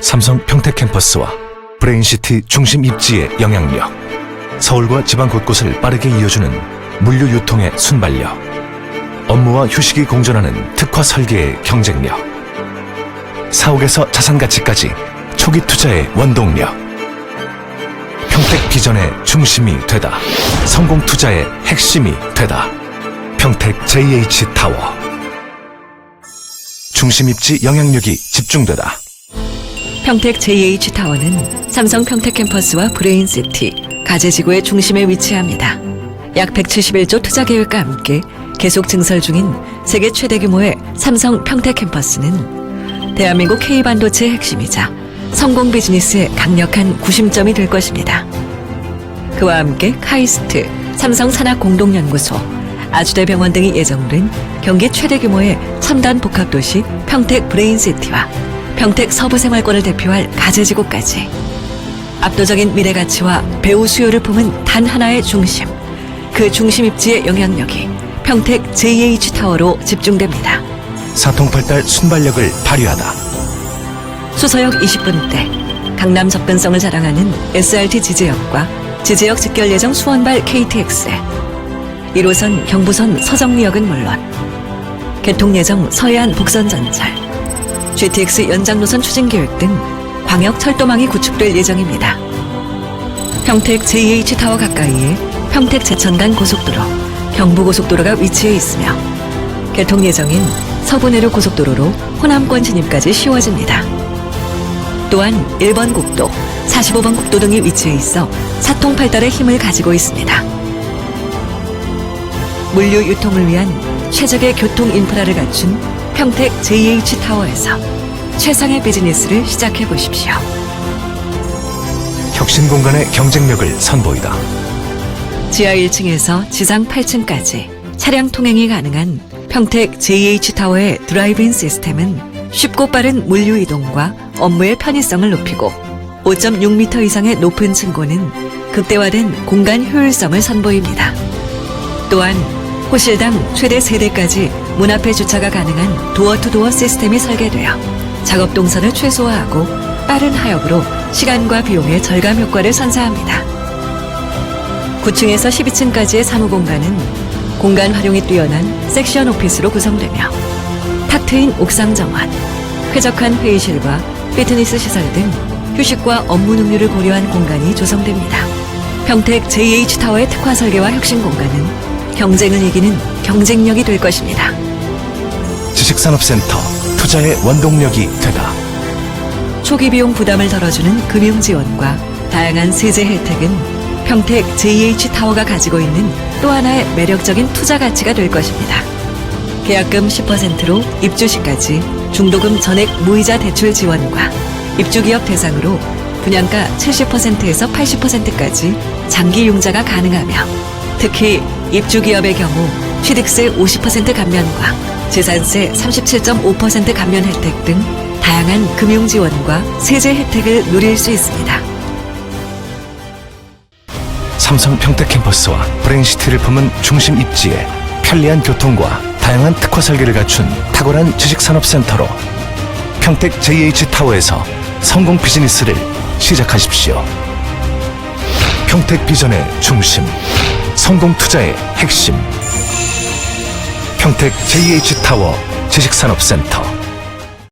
삼성 평택 캠퍼스와 브레인시티 중심 입지의 영향력 서울과 지방 곳곳을 빠르게 이어주는 물류 유통의 순발력 업무와 휴식이 공존하는 특화 설계의 경쟁력 사옥에서 자산 가치까지 초기 투자의 원동력. 평택 비전의 중심이 되다. 성공 투자의 핵심이 되다. 평택 JH타워. 중심 입지 영향력이 집중되다 평택 JH타워는 삼성 평택 캠퍼스와 브레인시티, 가재지구의 중심에 위치합니다. 약 171조 투자 계획과 함께 계속 증설 중인 세계 최대 규모의 삼성 평택 캠퍼스는 대한민국 K반도체의 핵심이자 성공 비즈니스의 강력한 구심점이 될 것입니다. 그와 함께 카이스트, 삼성 산학 공동연구소, 아주대병원 등이 예정된 경기 최대 규모의 첨단 복합도시 평택 브레인시티와 평택 서부생활권을 대표할 가재지구까지. 압도적인 미래 가치와 배우 수요를 품은 단 하나의 중심, 그 중심 입지의 영향력이 평택 JH타워로 집중됩니다. 사통팔달 순발력을 발휘하다. 수서역 20분대 강남 접근성을 자랑하는 SRT 지제역과 지제역 직결 예정 수원발 KTX 1호선 경부선 서정리역은 물론 개통 예정 서해안 북선전철 GTX 연장 노선 추진 계획 등 광역 철도망이 구축될 예정입니다. 평택 JH타워 가까이에 평택 제천간 고속도로, 경부고속도로가 위치해 있으며 개통 예정인 서부내륙 고속도로로 호남권 진입까지 쉬워집니다. 또한 1번 국도, 45번 국도 등이 위치해 있어 사통팔달의 힘을 가지고 있습니다. 물류 유통을 위한 최적의 교통 인프라를 갖춘 평택 JH타워에서 최상의 비즈니스를 시작해 보십시오. 혁신 공간의 경쟁력을 선보이다 지하 1층에서 지상 8층까지 차량 통행이 가능한 평택 JH타워의 드라이브인 시스템은 쉽고 빠른 물류 이동과 업무의 편의성을 높이고 5.6m 이상의 높은 층고는 극대화된 공간 효율성을 선보입니다. 또한 호실당 최대 3대까지 문 앞에 주차가 가능한 도어투도어 시스템이 설계되어 작업 동선을 최소화하고 빠른 하역으로 시간과 비용의 절감 효과를 선사합니다. 9층에서 12층까지의 사무 공간은 공간 활용이 뛰어난 섹션 오피스로 구성되며 탁 트인 옥상 정원, 쾌적한 회의실과 피트니스 시설 등 휴식과 업무 능률을 고려한 공간이 조성됩니다. 평택 JH타워의 특화 설계와 혁신 공간은 경쟁을 이기는 경쟁력이 될 것입니다. 지식산업센터 투자의 원동력이 되다 초기 비용 부담을 덜어주는 금융 지원과 다양한 세제 혜택은 평택 JH타워가 가지고 있는 또 하나의 매력적인 투자 가치가 될 것입니다. 계약금 10%로 입주 시까지 중도금 전액 무이자 대출 지원과 입주 기업 대상으로 분양가 70%에서 80%까지 장기 융자가 가능하며 특히 입주 기업의 경우 취득세 50% 감면과 재산세 37.5% 감면 혜택 등 다양한 금융 지원과 세제 혜택을 누릴 수 있습니다. 삼성 평택 캠퍼스와 브레인시티를 품은 중심 입지에 편리한 교통과 다양한 특화 설계를 갖춘 탁월한 지식산업센터로 평택 JH타워에서 성공 비즈니스를 시작하십시오. 평택 비전의 중심, 성공 투자의 핵심. 평택 JH타워 지식산업센터